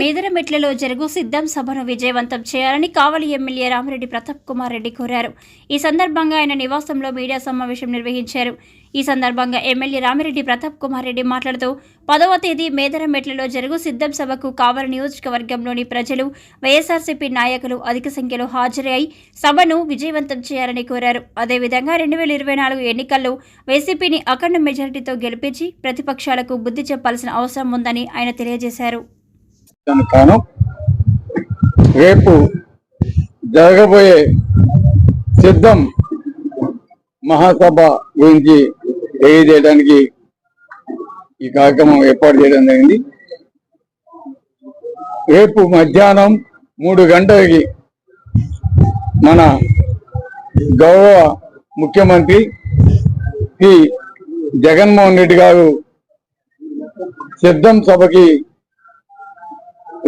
మేదరమెట్లలో జరుగు సిద్ధం సభను విజయవంతం చేయాలని కావలి ఎమ్మెల్యే రామిరెడ్డి ప్రతాప్ కుమార్ రెడ్డి కోరారు. ఈ సందర్భంగా ఆయన నివాసంలో మీడియా సమావేశం నిర్వహించారు. ఈ సందర్భంగా ఎమ్మెల్యే రామిరెడ్డి ప్రతాప్ కుమార్ రెడ్డి మాట్లాడుతూ పదవ తేదీ మేదరమెట్లలో జరుగు సిద్ధం సభకు కావలి నియోజకవర్గంలోని ప్రజలు వైఎస్ఆర్సీపీ నాయకులు అధిక సంఖ్యలో హాజరై సభను విజయవంతం చేయాలని కోరారు. అదేవిధంగా రెండు వేల ఇరవై నాలుగు ఎన్నికల్లో వైసీపీని అఖండ మెజారిటీతో గెలిపించి ప్రతిపక్షాలకు బుద్ధి చెప్పాల్సిన అవసరం ఉందని ఆయన తెలియజేశారు. దానికి కాను రేపు జరగబోయే సిద్ధం మహాసభ గురించి తెలియజేయడానికి ఈ కార్యక్రమం ఏర్పాటు చేయడం జరిగింది. రేపు మధ్యాహ్నం మూడు గంటలకి మన గౌరవ ముఖ్యమంత్రి శ్రీ జగన్మోహన్ రెడ్డి గారు సిద్ధం సభకి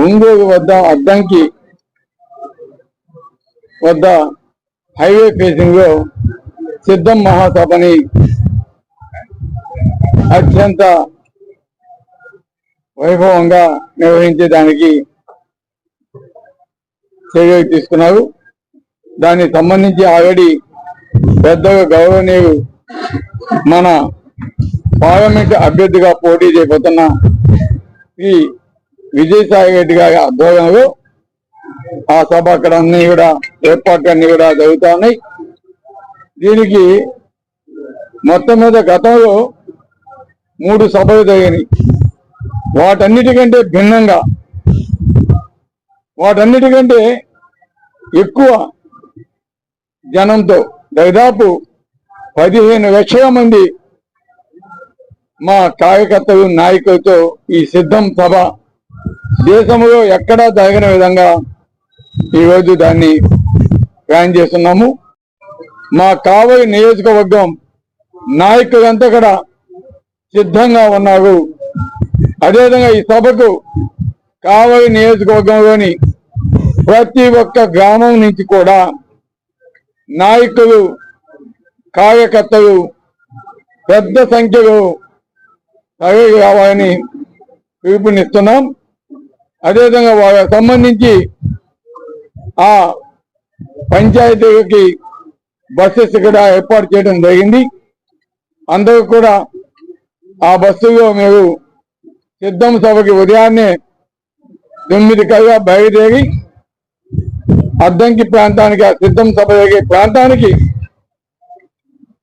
ఒంగోలు వద్ద అద్దంకి వద్ద హైవే ఫేసింగ్లో సిద్ధం మహాసభని అత్యంత వైభవంగా నిర్వహించేదానికి చర్యలు తీసుకున్నారు. దానికి సంబంధించి ఆల్రెడీ పెద్దగా గౌరవనీయులు మన పార్లమెంట్ అభ్యర్థిగా పోటీ చేయబోతున్న ఈ విజయసాయి రెడ్డి గారి ఆధ్వర్యంలో ఆ సభ అక్కడ అన్ని కూడా ఏర్పాట్లన్నీ అన్ని కూడా జరుగుతా ఉన్నాయి దీనికి మొత్తం మీద గతంలో మూడు సభలు జరిగినాయి. వాటన్నిటికంటే భిన్నంగా వాటన్నిటికంటే ఎక్కువ జనంతో దాదాపు పదిహేను లక్షల మంది మా కార్యకర్తలు నాయకులతో ఈ సిద్ధం సభ దేశంలో ఎక్కడా జరగని విధంగా ఈరోజు దాన్ని ప్లాన్ చేస్తున్నాము. మా కావలి నియోజకవర్గం నాయకులంతా కూడా సిద్ధంగా ఉన్నారు. అదేవిధంగా ఈ సభకు కావలి నియోజకవర్గంలోని ప్రతి ఒక్క గ్రామం నుంచి కూడా నాయకులు కార్యకర్తలు పెద్ద సంఖ్యలో తరలి రావాలని పిలుపునిస్తున్నాం. అదేవిధంగా వాళ్ళకి సంబంధించి ఆ పంచాయతీకి బస్సెస్ ఇక్కడ ఏర్పాటు చేయడం జరిగింది. అందరూ కూడా ఆ బస్సులో మీరు సిద్ధం సభకి ఉదయాన్నే తొమ్మిది కల్లా బయలుదేరి అద్దంకి ప్రాంతానికి ఆ సిద్ధం సభ జరిగే ప్రాంతానికి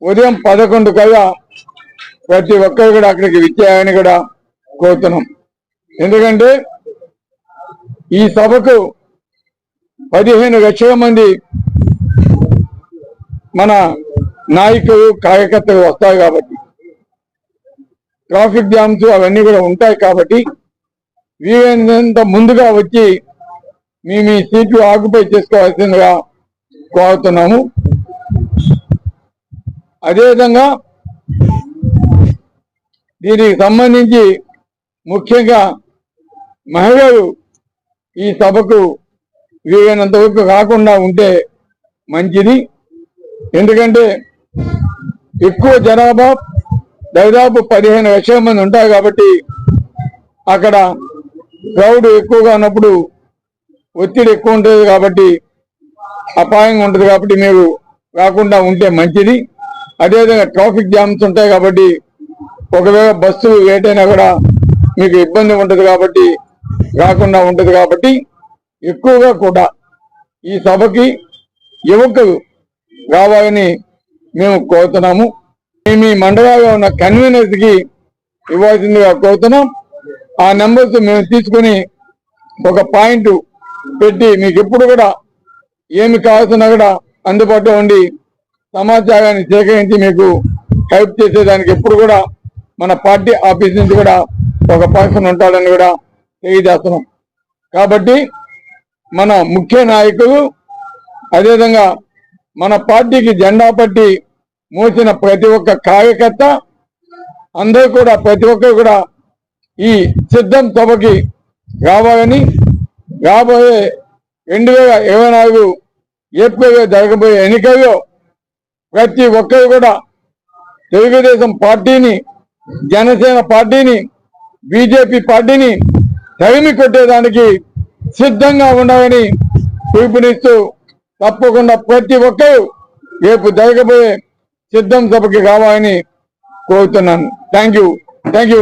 ఉదయం పదకొండు కల్లా ప్రతి ఒక్కరు కూడా అక్కడికి విచ్చేయాలని కూడా కోరుతున్నాం. ఎందుకంటే ఈ సభకు పదిహేను లక్షల మంది మన నాయకులు కార్యకర్తలు వస్తారు కాబట్టి. ట్రాఫిక్ జామ్స్ అవన్నీ కూడా ఉంటాయి కాబట్టి వీలైనంత ముందుగా వచ్చి మీ మీ సీట్లు ఆక్యుపై చేసుకోవాల్సిందిగా కోరుతున్నాము. అదేవిధంగా దీనికి సంబంధించి ముఖ్యంగా మహిళలు ఈ సభకు వీలైనంత వరకు కాకుండా ఉంటే మంచిది. ఎందుకంటే ఎక్కువ జనాభా దాదాపు పదిహేను లక్షల మంది ఉంటారు కాబట్టి అక్కడ క్రౌడ్ ఎక్కువగా ఉన్నప్పుడు ఒత్తిడి ఎక్కువ ఉంటుంది కాబట్టి అపాయంగా ఉంటుంది కాబట్టి మీరు రాకుండా ఉంటే మంచిది. అదేవిధంగా ట్రాఫిక్ జామ్స్ ఉంటాయి కాబట్టి ఒకవేళ బస్సు లేట్ అయినా కూడా మీకు ఇబ్బంది ఉంటుంది కాబట్టి రాకుండా ఉంటుంది కాబట్టి ఎక్కువగా కూడా ఈ సభకి యువకులు రావాలని మేము కోరుతున్నాము. మీ ఈ మండలాల్లో ఉన్న కన్వీనర్స్కి ఇవ్వాల్సిందిగా కోరుతున్నాం. ఆ నెంబర్స్ మేము తీసుకుని ఒక పాయింట్ పెట్టి మీకు ఎప్పుడు కూడా ఏమి కావాల్సిన కూడా అందుబాటులో ఉండి సమాచారాన్ని సేకరించి మీకు హెల్ప్ చేసేదానికి ఎప్పుడు కూడా మన పార్టీ ఆఫీస్ నుంచి కూడా ఒక పర్సన్ ఉంటాడని కూడా తెలియజేస్తున్నాం కాబట్టి మన ముఖ్య నాయకులు అదేవిధంగా మన పార్టీకి జెండా పట్టి మోసిన ప్రతి ఒక్క కార్యకర్త అందరూ కూడా ప్రతి ఒక్కరు కూడా ఈ సిద్ధం సభకి రావాలని రాబోయే రెండు వేల ఇరవై నాలుగు ఏప్రిల్లో జరగబోయే ఎన్నికల్లో ప్రతి ఒక్కరు కూడా తెలుగుదేశం పార్టీని జనసేన పార్టీని బీజేపీ పార్టీని తగిని కొట్టేదానికి సిద్ధంగా ఉండవని పిలుపునిస్తూ తప్పకుండా ప్రతి ఒక్కరూ రేపు జరగబోయే సిద్ధం సభకి కావాలని కోరుతున్నాను. Thank you thank you